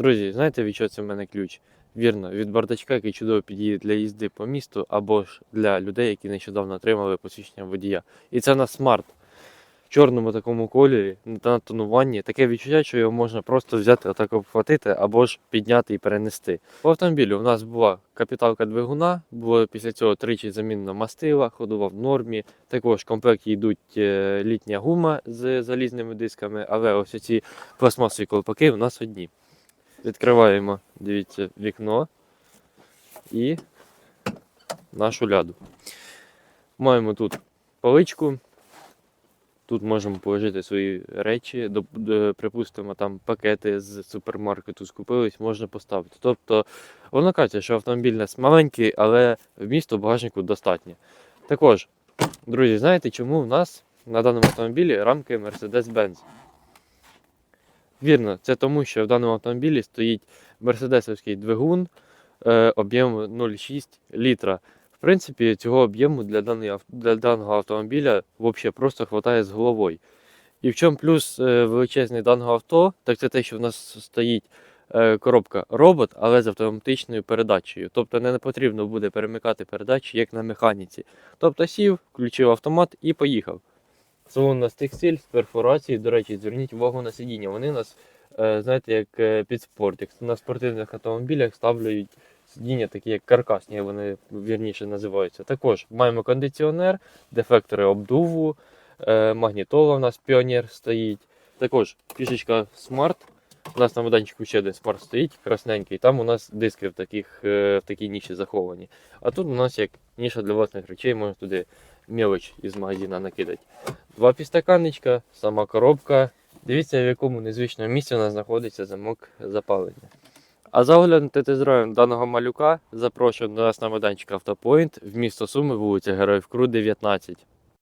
Друзі, знаєте, від чого це в мене ключ? Вірно, від бардачка, який чудово підійде для їзди по місту, або ж для людей, які нещодавно отримали посвідчення водія. І це на смарт. В чорному такому кольорі на тонуванні. Таке відчуття, що його можна просто взяти, отак обхватити, або ж підняти і перенести. По автомобілю у нас була капіталка двигуна, було після цього тричі замінено мастила, ходова в нормі. Також в комплекті йдуть е, літня гума з залізними дисками, але ось ці пластмасові колпаки у нас одні. Відкриваємо, дивіться, вікно і нашу ляду. Маємо тут поличку. Тут можемо положити свої речі, припустимо, там пакети з супермаркету скупились, можна поставити. Тобто воно каже, що автомобіль у нас маленький, але вмісту багажнику достатньо. Також, друзі, знаєте, чому в нас на даному автомобілі рамки Mercedes-Benz? Вірно, це тому, що в даному автомобілі стоїть мерседесовський двигун е, об'єму 0,6 літра. В принципі, цього об'єму для, даної для даного автомобіля взагалі просто вистачає з головою. І в чому плюс е, величезний даного авто, так це те, що в нас стоїть е, коробка робот, але з автоматичною передачею. Тобто не потрібно буде перемикати передачі, як на механіці. Тобто сів, включив автомат і поїхав. Салон у нас текстиль з перфорації. До речі, зверніть увагу на сидіння. Вони нас, е, знаєте, як е, під спорт. Як на спортивних автомобілях ставлять сидіння такі, як каркасні, вони вірніше називаються. Також маємо кондиціонер, дефектори обдуву, е, магнітола у нас піонер стоїть. Також фішечка смарт. У нас на майданчику ще один смарт стоїть, красненький. Там у нас диски в, таких, в такій ніші заховані. А тут у нас як ніша для власних речей, можна туди мелоч із магазина накидати. Два підстаканничка, сама коробка. Дивіться, в якому незвичному місці у нас знаходиться замок запалення. А за оглянути тест-драйвом даного малюка запрошую до нас на майданчик Автопоінт в місто Суми, вулиця Героїв Кру, 19.